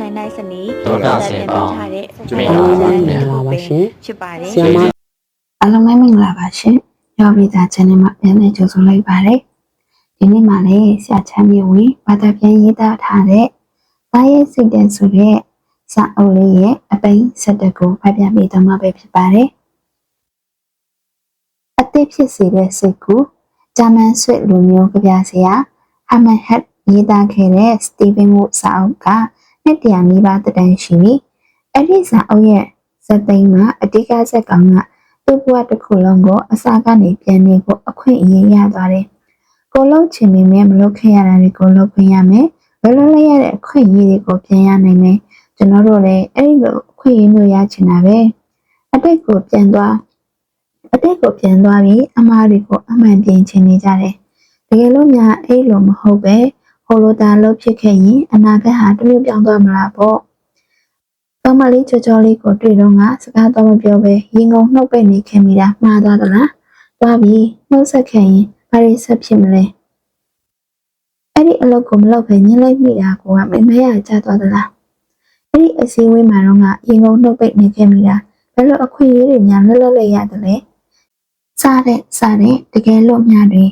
နိုင်နိုင်စနီဒေါက်တာဆင်ပေါင်းထားတဲ့ကျွေးပါပါမင်္ဂလာပါရှင်ဖြစ်ပါတယ်ဆရာမအားလုံးပဲမင်္ဂလာပါရှင်။ရောပြည်သား channel မှာပြန်လည်ကြိုဆိုလိုက်ပါတယ်။ဒီနေ့မှလည်းဆရာချမ်းမြေဝေဘာသာပြန်ရေးသားထားတဲ့။သားရဲ့စိတ်တန်ဆိုတဲ့စာအုပ်လေးရဲ့အပိဆက်တက်ကိုဖတ်ပြပေးတော့မှာပဲဖြစ်ပါတယ်။အသက်ဖြစ်စေတဲ့စိတ်ကူဂျာမန်ဆွစ်လူမျိုးကြပြဆရာဟာမန်ဟက်ရေးသားခဲ့တဲ့စတီဗင်ဝုစာအုပ်က နှစ်တရာနီးပါးတန်ရှိပြီးအဲ့ဒီစာအုပ်ရဲ့ဇာတ်သိမ်းမှာအဓိကဇက်ကောင်ကသူ့ဘဝတစ်ခုလုံးကိုအစာကနေပြန်နေဖို့အခွင့်အရေးရသွားတယ်။ကိုလုံးချင်နေမယ်မလုပ်ခဲ့ရတာတွေကိုလုပ်ခွင့်ရမယ်။မလုပ်လိုက်ရတဲ့အခွင့်အရေးတွေကိုပြန်ရနိုင်မယ်။ကျွန်တော်တို့လည်းအဲ့ဒီလိုအခွင့်အရေးမျိုးရချင်တာပဲ။အတိတ်ကိုပြန်သွားအတိတ်ကိုပြန်သွားပြီးအမားတွေကိုအမှန်ပြင်ချင်နေကြတယ်။တကယ်လို့များအဲ့လိုမဟုတ်ပဲ ဟိုလိုတာလုပ်ဖြစ်ခဲ့ရင်အနာဂတ်ဟာတမျိုးပြောင်းသွားမှာပေါ့။တော်မလေးချောချောလေးကိုတွေ့တော့ငါစကားတော့မပြောပဲရင်ကုန်နှုတ်ပိတ်နေခင်မိတာမှားသွားသလားသွားပြီးနှုတ်ဆက်ခင်ရင်ဘာတွေဆက်ဖြစ်မလဲအဲ့ဒီအလုပ်ကိုမလုပ်ပဲညှင်းလိုက်မိတာကမမဲရကြသွားသလားအဲ့ဒီအစည်းအဝေးမှာတော့ငါရင်ကုန်နှုတ်ပိတ်နေခင်မိတာဘယ်လိုအခွင့်အရေးတွေညာလွတ်လပ်လိုက်ရတယ်လဲစားတဲ့စားတဲ့တကယ်လို့များတွေ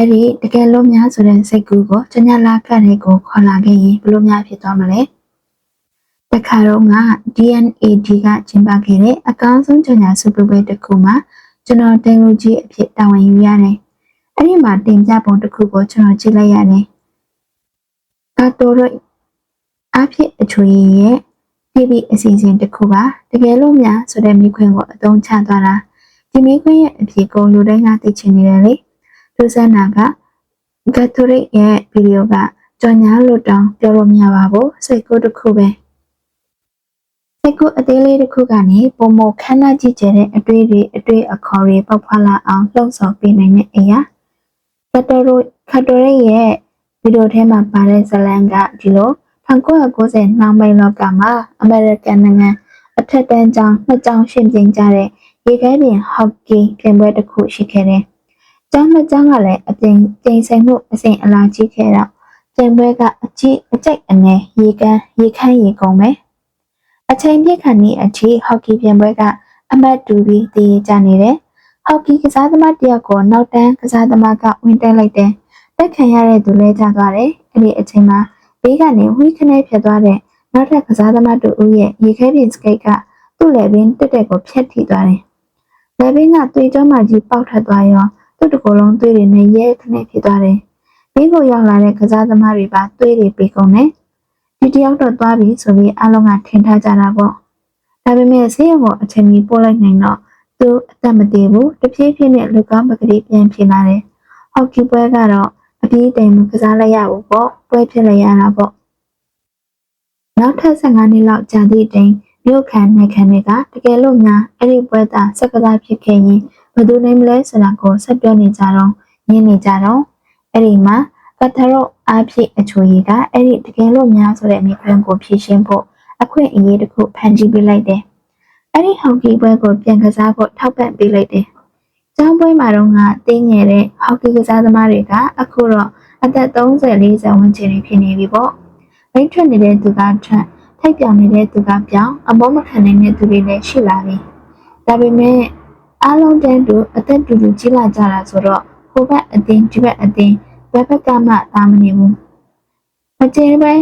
အဲ့ဒီတကယ်လို့များဆိုတဲ့စိတ်ကူးကိုကျညာလာကတ်တွေကိုခေါ်လာခဲ့ရင်ဘယ်လိုများဖြစ်သွားမလဲတခါတော့က DNAD ကကျင်းပခဲ့တဲ့အကောင်းဆုံးကြော်ညာစုပုပဲတစ်ခုမှာကျွန်တော်တင်လူကြီးအဖြစ်တာဝန်ယူရတယ်။အဲ့ဒီမှာတင်ပြပုံတစ်ခုကိုကျွန်တော်ကြည့်လိုက်ရတယ်။ကာတိုရိုအဖြစ်အချွေရဲ့ TV အစီအစဉ်တစ်ခုပါတကယ်လို့များဆိုတဲ့မိခွန်းကိုအသုံးချသွားတာဒီမိခွန်းရဲ့အဖြစ်ကိုလူတိုင်းကသိချင်နေတယ်လေ။ ဒုစနာကကာတိုရိရဲ့ဗီဒီယိုကကြော်ညာလို့တောင်းပြောလို့မရပါဘူးစိတ်ကူးတစ်ခုပဲ။စိတ်ကူးအသေးလေးတစ်ခုကနေပုံမခမ်းနားကြည့်ကြတဲ့အတွေ့တွေအတွေ့အခေါ်တွေပေါက်ဖွာလာအောင်လှုံ့ဆော်ပေးနိုင်တဲ့အရာကတ်တိုရိုခတ်တိုရိုရဲ့ဗီဒီယိုထဲမှာပါတဲ့ဇလန်ကဒီလို1990နောက်ပိုင်းလောကမှာအမေရိကန်နိုင်ငံအထက်တန်းကျောင်းနှစ်ကျောင်းရှင်ပြိုင်ကြတဲ့ရေခဲပြင်ဟော့ကီပြိုင်ပွဲတစ်ခုရှိခဲ့တယ်။ ကျောင်းနှစ်ကျောင်းကလည်းအပြင်ပြိုင်ဆိုင်မှုအစဉ်အလာကြီးခဲ့တော့ပြိုင်ပွဲကအကြီးအကျိတ်အငယ်ရေကန်းရေခမ်းရေကုန်ပဲ။အချိန်ပြည့်ခါနီးအထိဟော်ကီပြိုင်ပွဲကအမတ်တူပြီးတည်ကြနေတယ်။ဟော်ကီကစားသမားတယောက်ကိုနောက်တန်းကစားသမားကဝင်တက်လိုက်တယ်။တက်ခံရတဲ့သူလဲကျသွားတယ်။အဲ့ဒီအချိန်မှာဘေးကနေဝီခနဲ့ဖြတ်သွားတဲ့နောက်ထပ်ကစားသမားတူဦးရဲ့ရေခဲပြင်စကိတ်ကသူ့လက်ပင်တက်တက်ကိုဖြတ်ထိသွားတယ်။လက်ပင်ကသွေးကြောမှကြီးပေါက်ထွက်သွားရော သူ့တကူလုံးသွေးတွေနဲ့ရဲခနဲ့ဖြစ်သွားတယ်။ဘေးကိုရောက်လာတဲ့ကစားသမားတွေပါသွေးတွေပေကုန်တယ်။ဒီတယောက်တော့သွားပြီဆိုပြီးအားလုံးကထင်ထားကြတာပေါ့ဒါပေမဲ့ဆေးရုံကိုအချိန်ကြီးပို့လိုက်နိုင်တော့သူအသက်မသေးဘူးတဖြည်းဖြည်းနဲ့လူကောင်းပကတိပြန်ဖြစ်လာတယ်ဟော်ကီပွဲကတော့အပြေးတိုင်မကစားလိုက်ရဘူးပေါ့ပွဲဖြစ်လိုက်ရတာပေါ့နောက်ထပ်15နှစ်လောက်ကြာသည့်တိုင်မြို့ခံနယ်ခံတွေကတကယ်လို့များအဲ့ဒီပွဲသားစက်ကစားဖြစ်ခဲ့ရင်ဘယ် သူနိုင်မလဲဆိုတာကိုဆက်ပြောနေကြတော့ညင်းနေကြတော့အဲ့ဒီမှာကတရော့အားဖြင့်အချိုရီကအဲ့ဒီတကယ်လို့များဆိုတဲ့မိခွန်းကိုဖြည့်ရှင်းဖို့အခွင့်အရေးတစ်ခုဖန်တီးပေးလိုက်တယ်။အဲ့ဒီဟော်ကီပွဲကိုပြန်ကစားဖို့ထောက်ပံ့ပေးလိုက်တယ်။ကျောင်းပွဲမှာတော့ငါတင်းငယ်တဲ့ဟော်ကီကစားသမားတွေကအခုတော့အသက်30 40ဝန်းကျင်တွေဖြစ်နေပြီပေါ့။မိတ်ထွက်နေတဲ့သူကထွက်ထိုက်ပြောင်နေတဲ့သူကပြောင်းအမောမခံနိုင်တဲ့သူတွေလည်းရှိလာပြီ။ဒါပေမဲ့ အားလုံးတန်းတူအသက်တူတူကြီးလာကြတာဆိုတော့ဟိုဘက်အတင်းဒီဘက်အတင်းဘယ်ဘက်ကမှသာမနေဘူးမကျေပဲ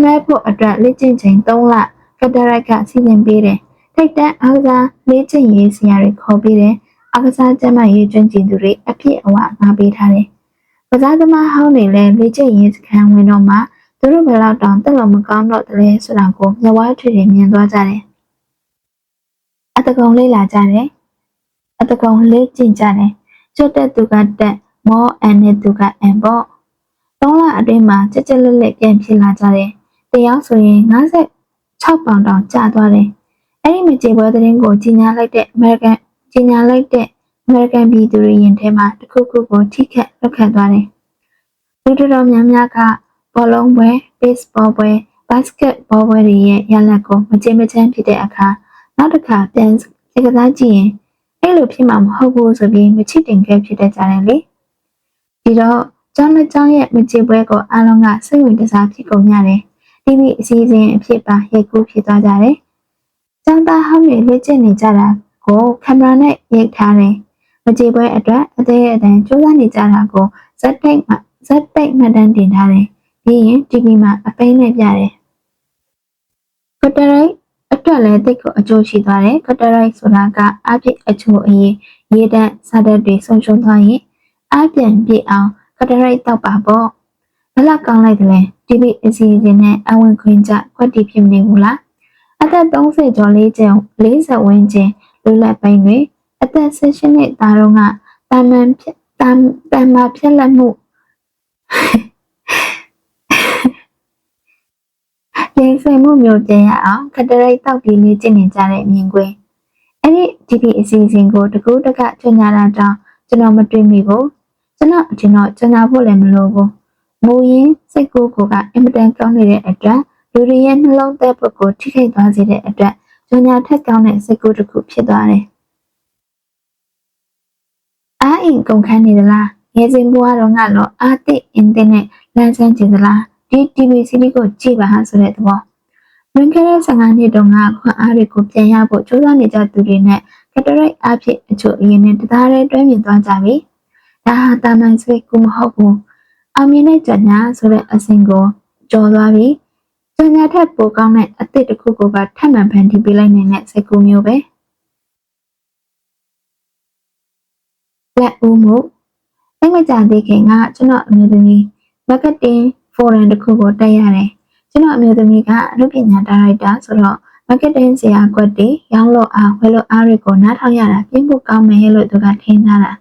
နှဲဖို့အတွက်လေ့ကျင့်ချိန်3လကတရိုက်ကစီစဉ်ပေးတယ်ထိတ်တန်းအားကစားလေ့ကျင့်ရေးဆရာတွေခေါ်ပေးတယ်အားကစားကျန်းမာရေးကျွမ်းကျင်သူတွေအပြည့်အဝငါပေးထားတယ်ကစားသမားဟောင်းတွေလည်းလေ့ကျင့်ရေးစခန်းဝင်တော့မှသူတို့ဘယ်လောက်တောင်တက်လို့မကောင်းတော့တယ်လဲဆိုတာကိုမျက်ဝါးထွေတွေမြင်သွားကြတယ်အတကုံလေးလာကြတယ် အတကုံလေးကျင့်ကြတယ်ကျွတ်တဲ့သူကတက်မောအန်နဲ့သူကအန်ပေါ့သုံးလအတွင်းမှာကြက်ကြက်လက်လက်ပြန်ဖြစ်လာကြတယ်တရားဆိုရင်56ပေါင်တောင်ကျသွားတယ်အဲ့ဒီမကြေပွဲသတင်းကိုကြီးညာလိုက်တဲ့အမေရိကန်ကြီးညာလိုက်တဲ့အမေရိကန်ပြည်သူတွေရင်ထဲမှာတစ်ခုခုကိုထိခတ်လောက်ခတ်သွားတယ်လူတော်တော်များများကဘောလုံးပွဲဘေ့စ်ဘောပွဲဘတ်စကတ်ဘောပွဲတွေရဲ့ရလဒ်ကိုမကြေမချမ်းဖြစ်တဲ့အခါနောက်တစ်ခါပြန်ကစားကြည့်ရင် အဲ့လိုဖြစ်မှာမဟုတ်ဘူးဆိုပြီးမချစ်တင်ခဲ့ဖြစ်တတ်ကြတယ်လေဒီတော့ကျောင်းနှစ်ကျောင်းရဲ့မကြေပွဲကိုအားလုံးကစိတ်ဝင်တစားဖြစ်ကုန်ကြတယ် TV အစီအစဉ်အဖြစ်ပါရိုက်ကူးဖြစ်သွားကြတယ်။ကျောင်းသားဟောင်းတွေလက်ကျင့်နေကြတာကိုကင်မရာနဲ့ရိုက်ထားတယ်။မကြေပွဲအတွက်အသေးအတန်စူးစမ်းနေကြတာကိုဇက်တိတ်မှဇက်တိတ်မှတ်တမ်းတင်ထားတယ်။ပြီးရင် TV မှာအပိန်းနဲ့ပြတယ်။ကတရိုက် အတွက်လည်းတိတ်ကိုအကျိုးရှိသွားတယ်။ကတရိုက်ဆိုတာကအပြစ်အချို့အရေးရေးတတ်စာတတ်တွေဆုံးရှုံးသွားရင်အပြန်ပြစ်အောင်ကတရိုက်တောက်ပါပေါ့။ဘလောက်ကောင်းလိုက်တယ်လဲ TV အစီအစဉ်နဲ့အဝင်ခွင့်ကြကွက်တီဖြစ်မနေဘူးလား။အသက်30ကျော်လေးကျုံ40ဝန်းကျင်လူလက်ပိုင်းတွေအသက်16နှစ်သားတော့ကတာမန်ဖြစ်တာတန်မာဖြစ်လက်မှု ရင်ဆိုင်မှုမျိုးပြန်ရအောင်ကတရိုက်တောက်ပြီးလေ့ကျင့်နေကြတဲ့အမြင်ကွင်းအဲ့ဒီ DP အစီအစဉ်ကိုတကူတကချွညာတာတောင်ကျွန်တော်မတွေ့မိဘူးကျွန်တော်အထင်တော့ချွညာဖို့လည်းမလိုဘူးမူရင်းစိတ်ကူးကိုကအင်မတန်ကောင်းနေတဲ့အတွက်လူတွေရဲ့နှလုံးသားပုတ်ကိုထိခိုက်သွားစေတဲ့အတွက်ချွညာထက်ကောင်းတဲ့စိတ်ကူးတစ်ခုဖြစ်သွားတယ်အားအိမ်ကုန်ခန်းနေသလားငယ်စဉ်ဘဝတော့ငါတော့အားတိအင်းတဲ့နဲ့လမ်းဆန်းကျင်သလား ဒီ TV စီးရီးကိုကြည့်ပါဟာဆိုတဲ့သဘောလွန်ခဲ့တဲ့15နှစ်တုန်းကခွန်အားတွေကိုပြန်ရဖို့ကြိုးစားနေကြသူတွေနဲ့ကတရိုက်အဖြစ်အချို့အရင်နဲ့တသားတည်းတွဲမြင်သွားကြပြီဒါဟာတာမန်ဆွေကူမဟုတ်ဘူးအောင်မြင်တဲ့ကြညာဆိုတဲ့အစဉ်ကိုကြော်သွားပြီကြညာထက်ပိုကောင်းတဲ့အစ်စ်တစ်ခုကိုပါထပ်မံဖန်တီးပေးလိုက်နိုင်တဲ့စိတ်ကူးမျိုးပဲလက်ဦးမှုအိမ်မကြသေးခင်ကကျွန်တော်အမျိုးသမီး marketing forum တစ်ခုကိုတက်ရတယ်ကျွန်တော်အမျိုးသမီးကအလုပ်ပညာဒါရိုက်တာဆိုတော့ marketing ဆရာကွက်တီရောင်းလို့အားဝယ်လို့အားတွေကိုနားထောင်ရတာပြင်ဖို့ကောင်းမယ်လို့သူကထင်ထားတာ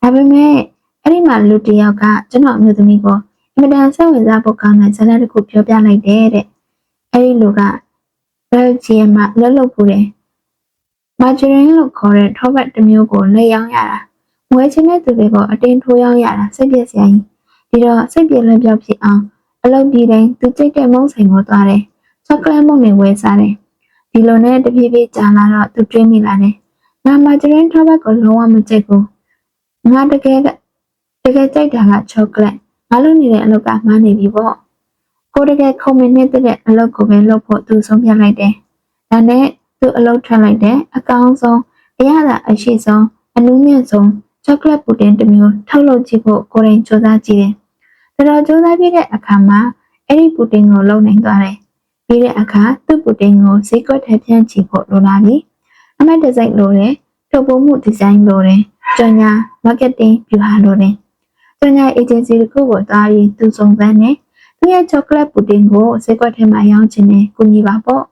ဒါပေမဲ့အဲ့ဒီမှာလူတစ်ယောက်ကကျွန်တော်အမျိုးသမီးကိုအင်မတန်စိတ်ဝင်စားဖို့ကောင်းတဲ့ဇာတ်လမ်းတစ်ခုပြောပြလိုက်တယ်တဲ့အဲ့ဒီလူကဘယ်ဂျီယမ်မှာလှုပ်လှုပ်ပူတယ်မာဂျရင်လို့ခေါ်တဲ့ထောပတ်တစ်မျိုးကိုလက်ရောင်းရတာငွေချင်းတဲ့သူတွေကိုအတင်းထိုးရောင်းရတာစိတ်ပြည့်စရာကြီး ဒီတော့စိတ်ပြေလွန်ပြောက်ဖြစ်အောင်အလုပ်ပြီးတိုင်းသူကြိတ်တဲ့မုန်းဆိုင်ကိုသွားတယ်။ချောကလက်မုန့်တွေဝယ်စားတယ်။ဒီလိုနဲ့တဖြည်းဖြည်းကြာလာတော့သူတွေးမိလာတယ်။ငါမာဂျရင်းထောဘက်ကိုလုံးဝမကြိုက်ဘူး။ငါတကယ်ကတကယ်ကြိုက်တာကချောကလက်။ငါလုပ်နေတဲ့အလုပ်ကမှားနေပြီပေါ့။ကိုတကယ်ခုံမနေတဲ့အလုပ်ကိုပဲလုပ်ဖို့သူဆုံးဖြတ်လိုက်တယ်။ဒါနဲ့သူအလုပ်ထွက်လိုက်တဲ့အကောင်းဆုံးအရသာအရှိဆုံးအနုမြတ်ဆုံးချောကလက်ပူတင်တစ်မျိုးထုတ်လုပ်ကြည့်ဖို့ကိုယ်တိုင်စူးစမ်းကြည့်တယ်။ တော်တော်စူးစမ်းပြီးတဲ့အခါမှာအဲ့ဒီပူတင်ကိုလုံနိုင်သွားတယ်။ပြီးတဲ့အခါသူ့ပူတင်ကိုဈေးကွက်ထဲဖြန့်ချီဖို့လိုလာပြီ။အမတ်ဒီဇိုင်းလိုတယ်။ထုတ်ပိုးမှုဒီဇိုင်းလိုတယ်။ကြော်ညာ marketing ဗျူဟာလိုတယ်။ကြော်ညာ agency တစ်ခုကိုတားပြီးသူစုံစမ်းတယ်။သူရဲ့ chocolate ပူတင်ကိုဈေးကွက်ထဲမှာရောင်းချင်တယ်။ကူညီပါပေါ့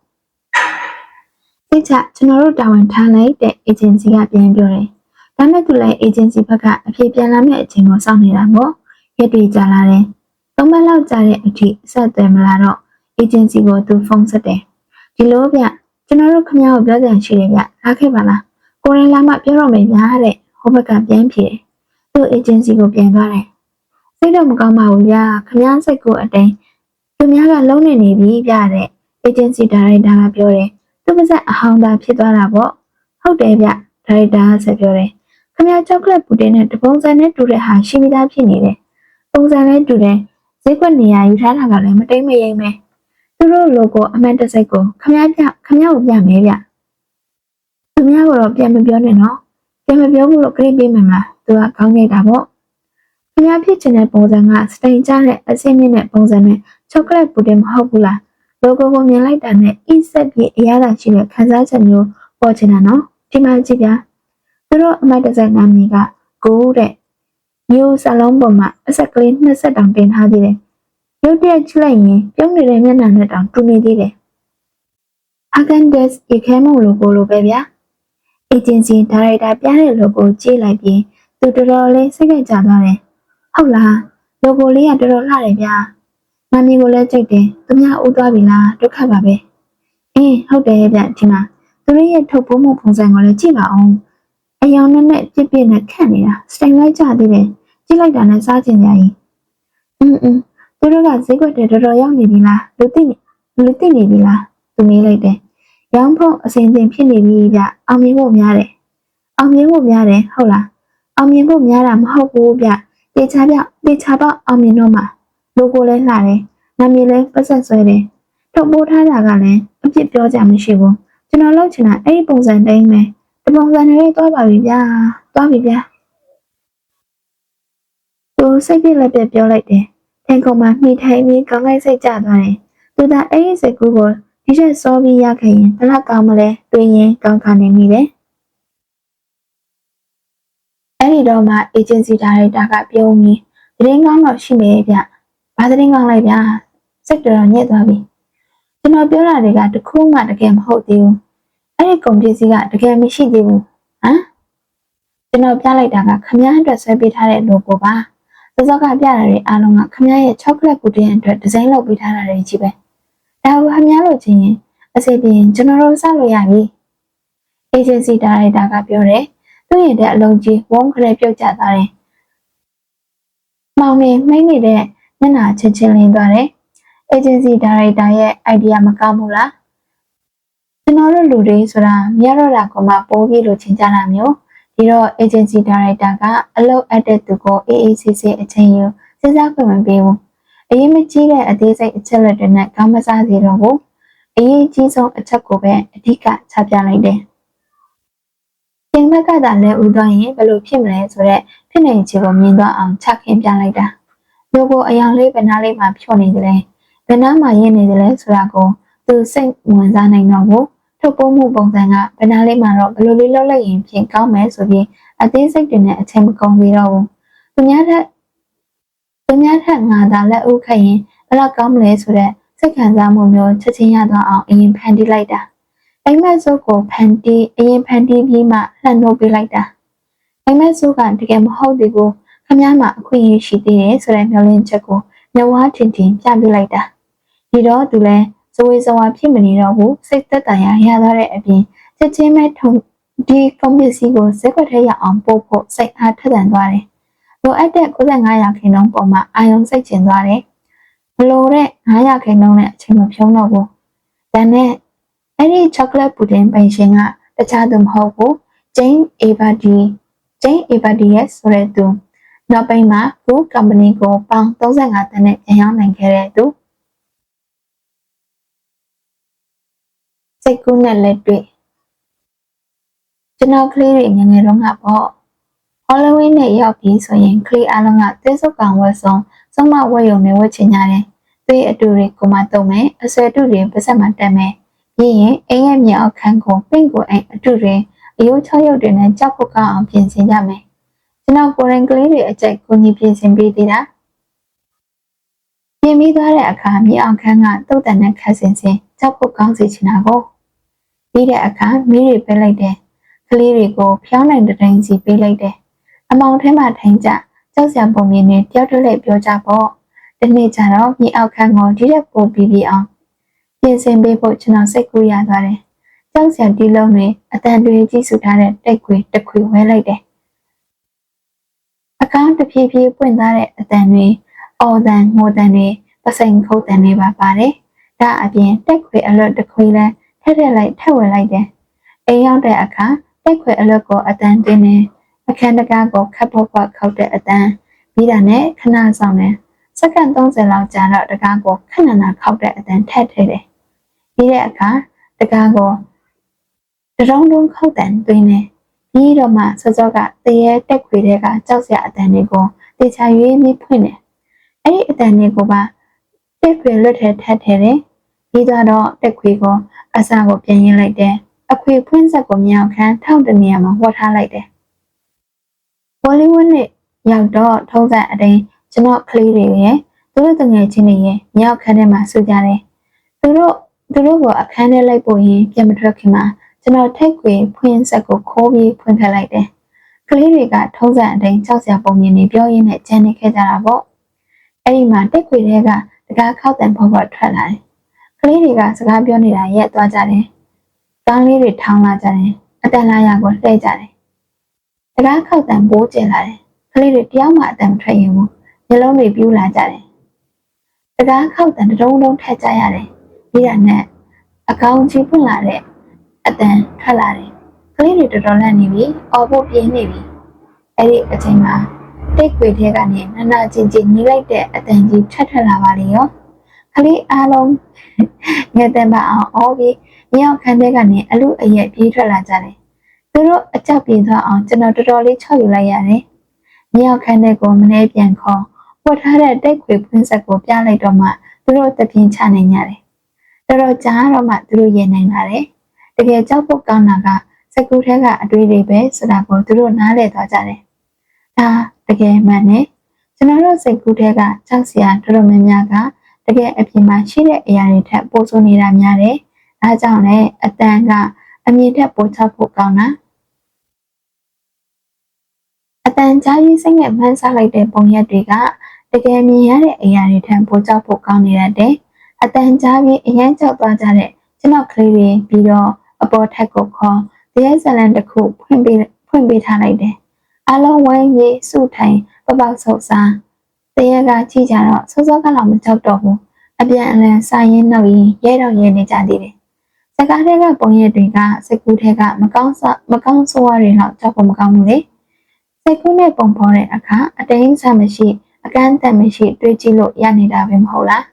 ။သိချကျွန်တော်တို့တာဝန်ထားလိုက်တဲ့ agency ကပြန်ပြောတယ်။ဒါမဲ့သူလည်း agency ဘက်ကအဖြေပြန်လာမယ့်အချိန်ကိုစောင့်နေတာပေါ့။ ရက်တွေကြာလာတယ်။သုံးပတ်လောက်ကြာတဲ့အထိအဆက်အသွယ်မလာတော့ agency ကိုသူဖုန်းဆက်တယ်။ဒီလိုဗျကျွန်တော်တို့ခင်ဗျားကိုပြောကြရှိတယ်ဗျ။လာခဲ့ပါလား။ကိုရင်လာမှပြောတော့မယ်ဗျာတဲ့။ဟိုဘက်ကပြန်ဖြေတယ်။သူ့ agency ကိုပြန်သွားတယ်။စိတ်တော့မကောင်းပါဘူးဗျာ။ခင်ဗျားစိတ်ကိုအတိုင်းသူများကလုံးနေနေပြီဗျတဲ့ agency director ကပြောတယ်။သူ့ပါဇက်အဟောင်းသားဖြစ်သွားတာပေါ့။ဟုတ်တယ်ဗျ။ director ကဆက်ပြောတယ်။ခင်ဗျား chocolate ပူတင်နဲ့တပုံစံနဲ့တူတဲ့ဟာရှိပြီးသားဖြစ်နေတယ်။ ပုံစံလည်းတူတယ်။ဈေးကွက်နေရာယူထားတာကလည်းမတိမ်မယိမ်ပဲ။သူတို့ logo အမှန်တစိုက်ကိုခင်ဗျားပြခင်ဗျားကိုပြမယ်ဗျ။သူများကတော့ပြန်မပြောနဲ့နော်။ပြန်မပြောဘူးလို့ကြိတ်ပေးမယ်မလား။သူကကောင်းနေတာပေါ့။ခင်ဗျားဖြစ်ချင်တဲ့ပုံစံကစတိန်ကြတဲ့အစင်းမြင့်တဲ့ပုံစံနဲ့ chocolate ပူတင်မဟုတ်ဘူးလား။ logo ကိုမြင်လိုက်တာနဲ့အစ်ဆက်ပြီးအရသာရှိတဲ့ခံစားချက်မျိုးပေါ်ချင်တာနော်။ဒီမှာကြည့်ဗျာ။သူတို့အမှတ်တစိုက်နာမည်ကကိုတဲ့။ မျိုးစလုံးပေါ်မှာအဆက်ကလေး20တောင်တင်ထားသေးတယ်။ရုပ်တရက်ကြည့်လိုက်ရင်ပြုံးနေတဲ့မျက်နှာနဲ့တောင်တူနေသေးတယ်။ Agendes ရေခဲမုံ logo လိုပဲဗျာ။ agency director ပြတဲ့ logo ကြည့်လိုက်ပြီးသူတော်တော်လေးစိတ်ကြကြသွားတယ်။ဟုတ်လား။ logo လေးကတော်တော်လှတယ်ဗျာ။နာမည်ကိုလည်းကြိုက်တယ်။သူများဦးသွားပြီလားဒုက္ခပါပဲ။အင်းဟုတ်တယ်ဗျဒီမှာသူတို့ရဲ့ထုတ်ပိုးမှုပုံစံကိုလည်းကြည့်ပါအောင်။ အယောင်နဲ့နဲ့ပြစ်ပြစ်နဲ့ခန့်နေတာစတိုင်လိုက်ကြသေးတယ်။ကြည့်လိုက်တာနဲ့စားကျင်ကြရင်။အင်းအင်းသူတို့ကဈေးကွက်တွေတော်တော်ရောက်နေပြီလားလူသိနေလူသိနေပြီလားသူမေးလိုက်တယ်။ရောင်းဖို့အစဉ်စဉ်ဖြစ်နေပြီဗျအောင်မြင်ဖို့များတယ်။အောင်မြင်ဖို့များတယ်ဟုတ်လား။အောင်မြင်ဖို့များတာမဟုတ်ဘူးဗျ။တေချာပြတေချာပေါအောင်မြင်တော့မှာ logo လည်းလှတယ်။နာမည်လည်းပတ်ဆက်ဆွဲတယ်ထုတ်ပိုးထားတာကလည်းအပြစ်ပြောကြမရှိဘူးကျွန်တော်လောက်ချင်တာအဲ့ဒီပုံစံတိုင်းပဲ ဒီပုံစံတွေသွားပါပြီဗျာသွားပြီဗျာသူစိတ်ပြက်လက်ပြက်ပြောလိုက်တယ်ထင်ကုန်မှာမှီထိုင်ပြီးကောင်းလိုက်စိတ်ကျသွားတယ်သူကအဲ့ဒီစိတ်ကူးကိုဒီချက်စောပြီးရခဲ့ရင်ဘယ်လောက်ကောင်းမလဲတွေးရင်ကောင်းခါနေမိတယ်အဲ့ဒီတော့မှ agency director ကပြောပြီးသတင်းကောင်းတော့ရှိနေဗျဘာသတင်းကောင်းလိုက်ဗျာစိတ်တော်ညစ်သွားပြီကျွန်တော်ပြောတာတွေကတခုမှတကယ်မဟုတ်သေးဘူး အဲ့ဒီကုန်ပစ္စည်းကတကယ်မရှိသေးဘူးဟမ်ကျွန်တော်ပြလိုက်တာကခမားအတွက်ဆွဲပေးထားတဲ့ logo ပါစေစောကပြတာတွေအားလုံးကခမားရဲ့ chocolate pudding အတွက်ဒီဇိုင်းလုပ်ပေးထားတာတွေကြီးပဲဒါကိုခမားလို့ချင်းရင်အစီအပြင်ကျွန်တော်တို့စလို့ရပြီ agency director ကပြောတယ်သူ့ရင်တဲ့အလုံးကြီးဝုန်းခရဲပြုတ်ကျသွားတယ်။မောင်နေမိမ့်နေတဲ့မျက်နှာချင်းချင်းလင်းသွားတယ်။ agency director ရဲ့ idea မကောင်းဘူးလား။ ကျွန်တော်တို့လူတွေဆိုတာမရတော့တာကမှပိုးပြီးလို့ချင်းကြတာမျိုးဒီတော့ agency director ကအလုပ်အပ်တဲ့သူကို AACC အချိန်ယူစဉ်းစားခွင့်မပေးဘူး။အရေးမကြီးတဲ့အသေးစိတ်အချက်လက်တွေနဲ့ကောင်းမစားစေတော့ဘူး။အရေးကြီးဆုံးအချက်ကိုပဲအဓိကချပြလိုက်တယ်။တင်ဘက်ကသာလည်းဥသွားရင်ဘယ်လိုဖြစ်မလဲဆိုတော့ဖြစ်နေချေကိုမြင်တော့အောင်ချခင်ပြလိုက်တာလူကိုအယောင်လေးဘယ်နာလေးမှဖြော့နေတယ်လဲဘယ်နာမှရင်းနေတယ်လဲဆိုတာကိုသူစိတ်ဝင်စားနိုင်တော့ဘူး ထုတ်ပိုးမှုပုံစံကဘယ်နာလေးမှတော့ဘယ်လိုလေးလုပ်လိုက်ရင်ဖြစ်ကောင်းမယ်ဆိုပြီးအသေးစိတ်တွေနဲ့အချိန်မကုန်သေးတော့ဘူးသူများထက်သူများထက်ငါသာလက်ဥခတ်ရင်ဘယ်လောက်ကောင်းမလဲဆိုတော့စိတ်ခံစားမှုမျိုးချက်ချင်းရသွားအောင်အရင်ဖန်တီးလိုက်တာအိမ်မက်စုပ်ကိုဖန်တီးအရင်ဖန်တီးပြီးမှလှန်နှုတ်ပေးလိုက်တာအိမ်မက်စုပ်ကတကယ်မဟုတ်သေးဘူးခမည်းမအခွင့်အရေးရှိသေးတယ်ဆိုတဲ့မျှော်လင့်ချက်ကိုညဝါထင်ထင်ပြပေးလိုက်တာဒီတော့သူလည်း ဇဝေဇဝါဖြစ်မနေတော့ဘူးစိတ်သက်သာရရသွားတဲ့အပြင်ချက်ချင်းပဲထုံဒီကွန်ပျူတာကိုစက်ကွက်ထဲရအောင်ပို့ဖို့စိတ်အားထက်သန်သွားတယ်လိုအပ်တဲ့95ရာခိုင်နှုန်းပေါ်မှာအာယုံစိတ်ကျင်သွားတယ်မလိုတဲ့9ရာခိုင်နှုန်းနဲ့အချိန်မဖြုံးတော့ဘူးဒါနဲ့အဲ့ဒီ chocolate pudding ပိုင်ရှင်ကတခြားသူမဟုတ်ဘူး Jane Abadi Jane Abadi ရဲ့ဆိုတဲ့သူနောက်ပိုင်းမှာ Food Company ကိုပေါင်35တန်းနဲ့ပြန်ရောက်နိုင်ခဲ့တဲ့သူ စိတ်ကူးနဲ့လက်တွေ့ကျွန်တော်ကလေးတွေငငယ်တုန်းကပေါ့ Halloween နဲ့ရောက်ပြီးဆိုရင်ကလေးအလုံးကသစ်စုပ်ကောင်ဝတ်ဆုံးစုံမဝတ်ရုံနဲ့ဝတ်ချင်ကြတယ်။သူ့အတူတွေကိုမှတုံမယ်အဆွဲတူတွေပါစက်မှတက်မယ်ပြီးရင်အိမ်ရဲ့မြေအောက်ခန်းကိုပင့်ကိုအိမ်အတူတွင်အယိုး၆ရုပ်တွေနဲ့ကြောက်ဖို့ကောင်းအောင်ပြင်ဆင်ကြမယ်။ကျွန်တော်ကိုရင်ကလေးတွေအကြိုက်ကိုကြီးပြင်ဆင်ပေးသေးတာ။ပြင်ပြီးသွားတဲ့အခါမြေအောက်ခန်းကတုတ်တန်နဲ့ခတ်ဆင်ဆင်ကြောက်ဖို့ကောင်းစေချင်တာကို ပြီးတဲ့အခါမီးတွေပေးလိုက်တယ်။ကလေးတွေကိုဖျောင်းနိုင်တဲ့တိုင်းစီပေးလိုက်တယ်။အမောင်ထဲမှာထိုင်ကြကြောက်စရာပုံမြင်နေတယောက်တည်းလေးပြောကြပေါ့။ဒီနေ့ကျတော့မြေအောက်ခန်းကိုဒီရက်ပို့ပြီးပြီးအောင်ပြင်ဆင်ပေးဖို့ကျွန်တော်စိတ်ကူးရသွားတယ်။ကြောက်စရာတီးလုံးတွေအတန်တွေကြီးစုထားတဲ့တိတ်ခွေတစ်ခွေဝဲလိုက်တယ်။အကောင့်တစ်ဖြည်းဖြည်းပွင့်သွားတဲ့အတန်တွေအော်တန်ငိုတန်တွေပစိန်ခုတ်တန်တွေပါပါတယ်။ဒါအပြင်တိတ်ခွေအလွတ်တစ်ခွေလဲ ထက်ထက်လိုက်ထက်ဝင်လိုက်တယ်။အိမ်ရောက်တဲ့အခါတိတ်ခွေအလွတ်ကိုအတန်တင်းနေအခန်းတကားကိုခတ်ဖို့ခွခောက်တဲ့အတန်ပြီးတာနဲ့ခဏဆောင်တယ်စက္ကန့်30လောက်ကြာတော့တကားကိုခဏနာခောက်တဲ့အတန်ထက်ထည့်တယ်ပြီးတဲ့အခါတကားကိုတရုံတုံးခောက်တန်သွင်းနေပြီးတော့မှစောစောကတရေတက်ခွေတဲ့ကကြောက်စရာအတန်တွေကိုတေချာရွေးပြီးဖွင့်တယ်အဲ့ဒီအတန်တွေကိုပါတက်ခွေလွတ်ထဲထပ်ထဲတယ် ပြီးတော့တက်ခွေကိုအစာကိုပြန်ရင်းလိုက်တယ်အခွေဖွင့်ဆက်ကိုမြောက်ခန်းထောက်တဲ့နေရာမှာဝတ်ထားလိုက်တယ်ဘောလီဝုဒ်နဲ့ရောက်တော့ထုံးစံအတိုင်းကျွန်တော်ကလေးတွေရဲ့သူတို့တငယ်ချင်းတွေရဲ့မြောက်ခန်းထဲမှာဆူကြတယ်သူတို့သူတို့ကအခန်းထဲလိုက်ပို့ရင်ပြန်မထွက်ခင်မှာကျွန်တော်ထိတ်ခွေဖွင့်ဆက်ကိုခိုးပြီးဖွင့်ခတ်လိုက်တယ်။ကလေးတွေကထုံးစံအတိုင်းကြောက်စရာပုံမြင်နေပြောရင်းနဲ့ကြံနေခဲ့ကြတာပေါ့။အဲ့ဒီမှာတိတ်ခွေတွေကတကားခောက်တန်ဖောက်ဖောက်ထွက်လာတယ်။က လေးတွေကစကားပြောနေတာရက်သွားကြတယ်။ကောင်းလေးတွေထောင်းလာကြတယ်။အတန်လာရကိုလှည့်ကြတယ်။တကားခောက်တန်ပိုးကျင်လာတယ်။ကလေးတွေတယောက်မှအတန်မထွက်ရင်ဘူး။မျိုးလုံးတွေပြူးလာကြတယ်။တကားခောက်တန်တုံးတုံးထက်ကြရတယ်ပြီးတာနဲ့အကောင်ကြီးပွင့်လာတဲ့အတန်ထွက်လာတယ်ကလေးတွေတော်တော်လန့်နေပြီအော်ဖို့ပြင်းနေပြီအဲ့ဒီအချိန်မှာတိတ်ခွေထဲကနေနနာချင်းချင်းညီးလိုက်တဲ့အတန်ကြီးထွက်ထွက်လာပါလေရောခ ကလေးအားလုံးငယ်တဲ့ပါအောင်အော်ပြီးမြောက်ခန်းထဲကနေအလူအရက်ပြေးထွက်လာကြတယ်သူတို့အကြောက်ပြေးသွားအောင်ကျွန်တော်တော်တော်လေးချော့ယူလိုက်ရတယ်မြောက်ခန်းထဲကိုမနေပြန်ခေါ်ဝတ်ထားတဲ့တိတ်ခွေဖွင့်ဆက်ကိုပြလိုက်တော့မှသူတို့တပြင်းချနိုင်ကြတယ်တော်တော်ကြာတော့မှသူတို့ရင်နိုင်လာတယ်တကယ်ကြောက်ဖို့ကောင်းတာကစကူထဲကအတွေးတွေပဲဆိုတာကိုသူတို့နားလည်သွားကြတယ်ဒါတကယ်မှန်တယ်ကျွန်တော်တို့စိတ်ကူးထဲကကြောက်စရာတော်တော်များများက တကယ်အပြင်မှာရှိတဲ့အရာတွေထက်ပိုဆိုးနေတာများတယ်။ဒါကြောင့်လည်းအတန်ကအမြင်ထက်ပိုချဖို့ကောင်းတာ။အတန်ကြားကြီးစိတ်နဲ့မှန်းဆလိုက်တဲ့ပုံရက်တွေကတကယ်မြင်ရတဲ့အရာတွေထက်ပိုချဖို့ကောင်းနေတယ်။အတန်ကြားပြီးအရင်ကြောက်သွားကြတဲ့ကျွန်တော်ကလေးတွေပြီးတော့အပေါ်ထက်ကိုခေါ်တရားဇလန်တစ်ခုဖွင့်ပေးဖွင့်ပေးထားလိုက်တယ်။အလုံးဝိုင်းကြီးစုထိုင်ပပောက်ဆုပ်စား တရကကြည့်ကြတော့စောစောကလောက်မကြောက်တော့ဘူးအပြန်အလှန်စာရင်းနှုတ်ရင်ရဲတော့ရဲနေကြသေးတယ်စကားတွေကပုံရိပ်တွေကစကူးတွေကမကောင်းစမကောင်းဆိုးရတွေတော့ကြောက်ဖို့မကောင်းဘူးလေစကူးနဲ့ပုံဖော်တဲ့အခါအတိုင်းအဆမရှိအကန့်အသတ်မရှိတွေးကြည့်လို့ရနေတာပဲမဟုတ်လား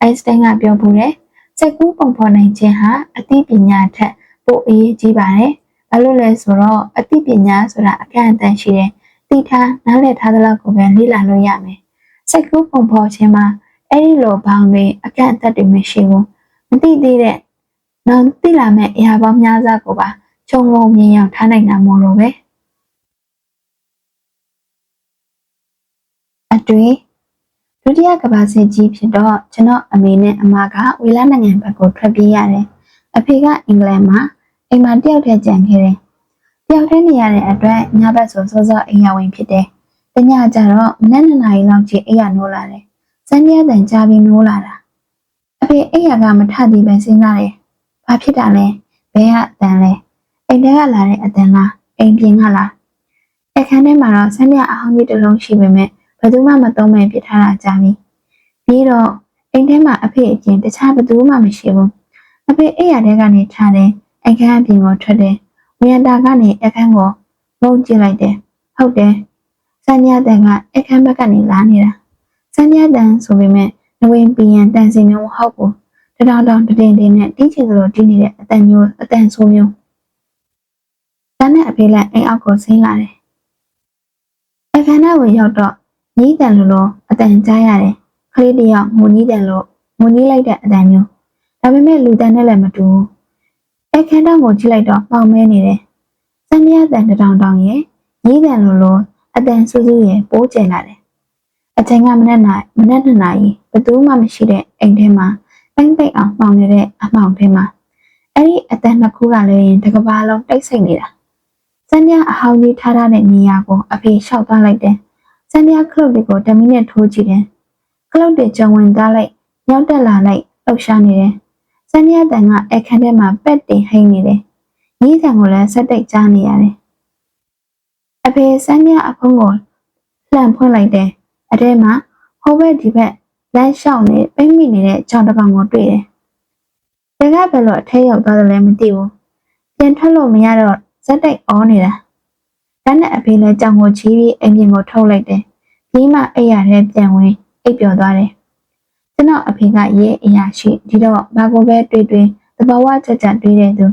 အိုင်စတိုင်းကပြောဘူးတယ်စကူးပုံဖော်နိုင်ခြင်းဟာအသိပညာထက်ပိုအရေးကြီးပါတယ်ဘာလို့လဲဆိုတော့အသိပညာဆိုတာအကန့်အသတ်ရှိတယ်သိထားနားလည်ထားသလောက်ကိုပဲလေ့လာလို့ရမယ် စိတ်ကူးပုံဖော်ခြင်းမှာအဲ့ဒီလိုဘောင်တွေအကန့်အသတ်တွေမရှိဘူးမသိသေးတဲ့နောက်သိလာမဲ့အရာပေါင်းများစွာကိုပါခြုံငုံမြင်ရောက်ထားနိုင်တာမို့လို့ပဲအတွေ့ဒုတိယကမ္ဘာစစ်ကြီးဖြစ်တော့ကျွန်တော်အမေနဲ့အမကဝေလာနိုင်ငံဘက်ကိုထွက်ပြေးရတယ်အဖေကအင်္ဂလန်မှာအိမ်မှာတယောက်တည်းကြံခဲ့တယ်တယောက်တည်းနေရတဲ့အတွက်ညဘက်ဆိုစောစောအိမ်ရဝင်ဖြစ်တယ် တညကျတော့မနက်2နာရီလောက်ကြီးအိယာနိုးလာတယ်စန်းရတန်ကြားပြီးနိုးလာတာအဖေအိယာကမထသေးပဲစဉ်းစားတယ်ဘာဖြစ်တာလဲဘဲကအတန်လဲအိမ်ထဲကလာတဲ့အတန်လားအိမ်ပြင်ကလားအခန်းထဲမှာတော့စန်းရအဟောင်းကြီးတစ်လုံးရှိပေမဲ့ဘယ်သူမှမသုံးမဲ့ပြထားတာကြာပြီပြီးတော့အိမ်ထဲမှာအဖေအကျင်တခြားဘယ်သူမှမရှိဘူးအဖေအိယာထဲကနေထားတယ်အခန်းအပြင်ကိုထွက်တယ်ဝီယန်တာကနေအခန်းကိုငုံကြည့်လိုက်တယ်ဟုတ်တယ် စံညတန်ကအခန်းဘက်ကနေလာနေတာစံညတန်ဆိုပေမဲ့နဝင်းပီယန်တန်စင်မျိုးမဟုတ်ဘူးတတောင်တောင်တတင်တင်နဲ့တင်းချင်သလိုတင်းနေတဲ့အတန်မျိုးအတန်ဆိုးမျိုးတန်းနဲ့အဖေလက်အိမ်အောက်ကိုဆင်းလာတယ်အခန်းထဲကိုရောက်တော့ညီးတန်လိုလိုအတန်ကြားရတယ်ခလေးတယောက်ငိုညီးတန်လို့ငိုညီးလိုက်တဲ့အတန်မျိုးဒါပေမဲ့လူတန်နဲ့လည်းမတူဘူးအခန်းတောင်ကိုကြည့်လိုက်တော့ပေါင်မဲနေတယ်စံရတန်တတောင်တောင်ရဲ့ညီးတန်လိုလို အတန်ဆူဆူရဲ့ပိုးကျင်လာတယ်အချိန်ကမနက်နိုင်မနက်နှစ်နာရီဘသူမှမရှိတဲ့အိမ်ထဲမှာပိမ့်ပိတ်အောင်မှောင်နေတဲ့အမှောင်ထဲမှာအဲ့ဒီအတန်နှစ်ခုကလည်းတကဘာလုံးတိတ်ဆိတ်နေတာစံရအဟောင်းကြီးထားထားတဲ့နေရာကိုအဖေလျှောက်သွားလိုက်တယ်စံရခလုတ်တွေကိုတမီနဲ့ထိုးကြည့်တယ်ခလုတ်တွေကြုံဝင်သွားလိုက်ညောက်တက်လာလိုက်လှုပ်ရှားနေတယ်စံရတန်ကအခန်းထဲမှာပက်တင်ဟိမ့်နေတယ်ညီးတန်ကိုလည်းဆက်တိတ်ကြားနေရတယ် အဖေစန်းမြအဖုံးကိုလှန်ဖွင့်လိုက်တယ်။အထဲမှာဟိုဘက်ဒီဘက်လမ်းလျှောက်နေပိတ်မိနေတဲ့ကြောင်တစ်ကောင်ကိုတွေ့တယ်။ဘယ်ကဘယ်လိုအထက်ရောက်သွားတယ်လဲမသိဘူး။ပြန်ထွက်လို့မရတော့ဇက်တိုက်အောနေတာ။တန်းနဲ့အဖေလည်းကြောင်ကိုချီးပြီးအင်ဂျင်ကိုထုတ်လိုက်တယ်။ပြီးမှအိပ်ရတဲ့ပြန်ဝင်အိပ်ပျော်သွားတယ်။ကျွန်တော်အဖေကရေးအရာရှိဒီတော့ဘာကိုပဲတွေ့တွေ့သဘာဝကြကြတွေ့တဲ့သူ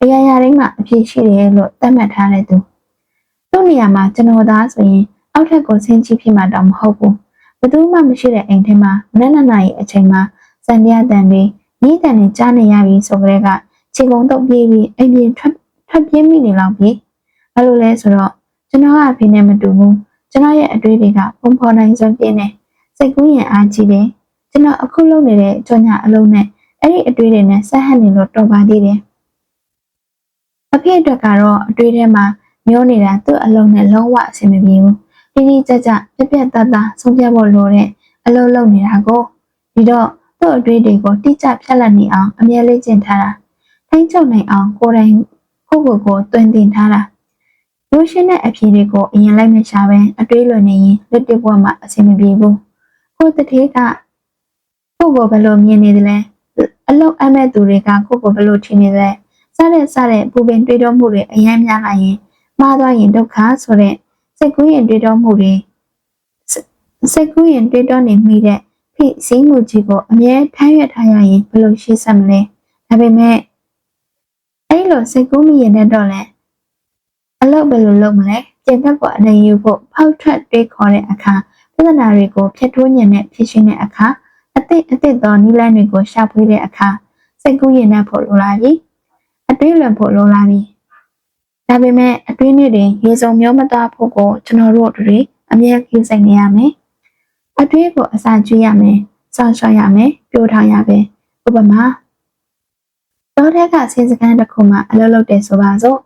အရာရာတိုင်းမှာအဖြစ်ရှိတယ်လို့သတ်မှတ်ထားတဲ့သူ သူ့နေရာမှာကျွန်တော်သားဆိုရင်အောက်ထက်ကိုဆင်းကြီးဖြစ်မှာတော့မဟုတ်ဘူးဘယ်သူမှမရှိတဲ့အိမ်ထဲမှာမနက်နနာရီအချိန်မှာစံတရားတန်တွေညီးတန်တွေကြားနေရပြီဆိုကြတဲ့ကခြေကုံတော့ပြေးပြီးအိမ်ပြင်ထွက်ထွက်ပြေးမိနေလောက်ပြီဘာလို့လဲဆိုတော့ကျွန်တော်ကအဖေနဲ့မတူဘူးကျွန်တော်ရဲ့အတွေးတွေကပုံဖော်နိုင်စွမ်းပြင်းတယ်စိတ်ကူးရင်အားကြီးတယ်ကျွန်တော်အခုလုပ်နေတဲ့ကြောညာအလုံးနဲ့အဲ့ဒီအတွေးတွေနဲ့ဆက်ဟပ်နေလို့တော်ပါသေးတယ်အဖေအတွက်ကတော့အတွေးထဲမှာ မျောနေတာသူ့အလုံးနဲ့လုံးဝအဆင်မပြေဘူးတိတိကျကျပြက်ပြက်သားသားဆုံးဖြတ်ဖို့လိုတဲ့အလုံးလုံးနေတာကိုဒီတော့သူ့အတွေ့တွေကိုတိကျဖြတ်လက်နေအောင်အမြဲလေးကျင့်ထားတာထိန်းချုပ်နိုင်အောင်ကိုယ်တိုင်ကိုယ့်ကိုယ်ကိုတွင်တင်ထားတာရိုးရှင်းတဲ့အဖြေတွေကိုအရင်လိုက်မရှာပဲအတွေးလွန်နေရင်လက်တစ်ဘွားမှာအဆင်မပြေဘူးကိုတထေးကကိုယ့်ကိုဘယ်လိုမြင်နေသလဲအလောက်အမဲ့သူတွေကကိုယ့်ကိုဘယ်လိုထင်နေသလဲစတဲ့စတဲ့ပူပင်တွေးတောမှုတွေအများများလာရင် မှားသွားရင်ဒုက္ခဆိုတဲ့စိတ်ကူးရင်တွေးတောမှုတွေစိတ်ကူးရင်တွေးတောနေမိတဲ့ဖဖိစီးမှုကြီးကိုအမြဲထမ်းရွက်ထားရရင်ဘယ်လိုရှိဆက်မလဲဒါပေမဲ့အဲ့လိုစိတ်ကူးမိရင်တော့လဲအလုပ်ဘယ်လိုလုပ်မလဲပြင်ဘက်ကိုအနေယူဖို့ဖောက်ထွက်တွေးခေါ်တဲ့အခါပြဿနာတွေကိုဖျက်ထိုးညင်နဲ့ဖြေရှင်းတဲ့အခါအသစ်အသစ်သောနည်းလမ်းတွေကိုရှာဖွေတဲ့အခါစိတ်ကူးရင်နဲ့ဖို့လိုလာပြီအတွေးလွန်ဖို့လိုလာပြီ ဒါပေမဲ့အတွင်းတွေရေစုံမျိုးမသားဖို့ကိုကျွန်တော်တို့တွေအမြဲကြည့်စိတ်နေရမယ်အတွေးကိုအစာကျွေးရမယ်စောင့်ရှောက်ရမယ်ပြိုထောင်ရမယ်ဥပမာတော့တဲ့ကစေစကန်တစ်ခုမှအလုပ်လုပ်တယ်ဆိုပါစို့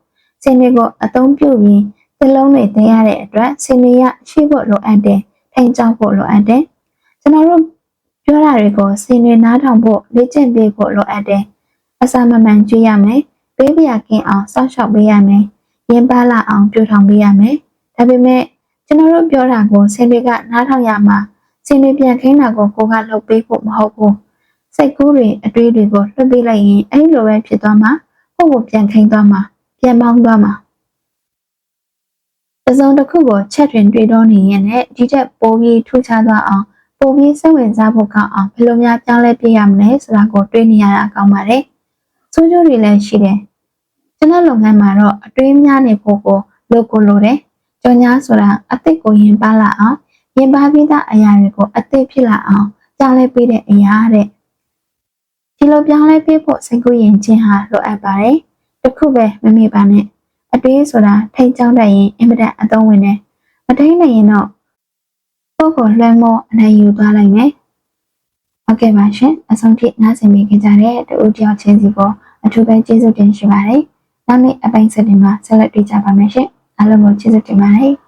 စင်တွေကိုအသုံးပြုပြီးသလုံးတွေတင်ရတဲ့အတွက်စင်တွေကရှိဖို့လိုအပ်တယ်ထိန်ချောက်ဖို့လိုအပ်တယ်ကျွန်တော်တို့ပြောတာတွေကိုစင်တွေနားထောင်ဖို့လေ့ကျင့်ပေးဖို့လိုအပ်တယ်အစာမမှန်ကျွေးရမယ် ပေးပြကင်းအောင်စောင့်ရှောက်ပေးရမယ်ရင်ပါလာအောင်ပြိုထောင်ပေးရမယ်ဒါပေမဲ့ကျွန်တော်တို့ပြောတာကိုစင်တွေကနားထောင်ရမှာစင်တွေပြန်ခင်းတာကိုကိုကလုပ်ပေးဖို့မဟုတ်ဘူးစိတ်ကူးတွေအတွေးတွေကိုလွှတ်ပေးလိုက်ရင်အဲ့လိုပဲဖြစ်သွားမှာကိုယ့်ကိုပြန်ခင်းသွားမှာပြန်ပေါင်းသွားမှာတစုံတစ်ခုကိုချက်တွင်တွေ့တော့နေရင်လည်းဒီချက်ပိုးပြီးထူးခြားသွားအောင်ပိုးပြီးစိတ်ဝင်စားဖို့ကောင်းအောင်ဘယ်လိုများပြောင်းလဲပြရမလဲဆိုတာကိုတွေးနေရတာကောင်းပါတယ်။ဆိုးကျိုးတွေလည်းရှိတယ်။ ကျွန်တော်လုပ်ငန်းမှာတော့အတွေးများနေဖို့ကိုလိုကိုလိုတယ်။ကြော်ညာဆိုတာအသစ်ကိုရင်ပါလာအောင်ရင်ပါပြီးသားအရာတွေကိုအသစ်ဖြစ်လာအောင်ပြောင်းလဲပေးတဲ့အရာတဲ့။ဒီလိုပြောင်းလဲပေးဖို့စိတ်ကူးရင်ချင်းဟာလိုအပ်ပါတယ်။တစ်ခုပဲမမေ့ပါနဲ့။အတွေးဆိုတာထိတ်ကြောင်းတတ်ရင်အင်မတန်အသုံးဝင်တယ်။မထိန်နိုင်ရင်တော့ကိုယ့်ကိုလွှမ်းမိုးအနေယူသွားလိုက်မယ်။ဟုတ်ကဲ့ပါရှင်။အဆုံးထိနားဆင်မိကြတဲ့တူတယောက်ချင်းစီကိုအထူးပဲကျေးဇူးတင်ရှိပါတယ်။ နောက်နေ့အပိုင်းဆက်တင်မှာဆက်လက်တွေ့ကြပါမယ်ရှင်။အားလုံးကိုကျေးဇူးတင်ပါတယ်။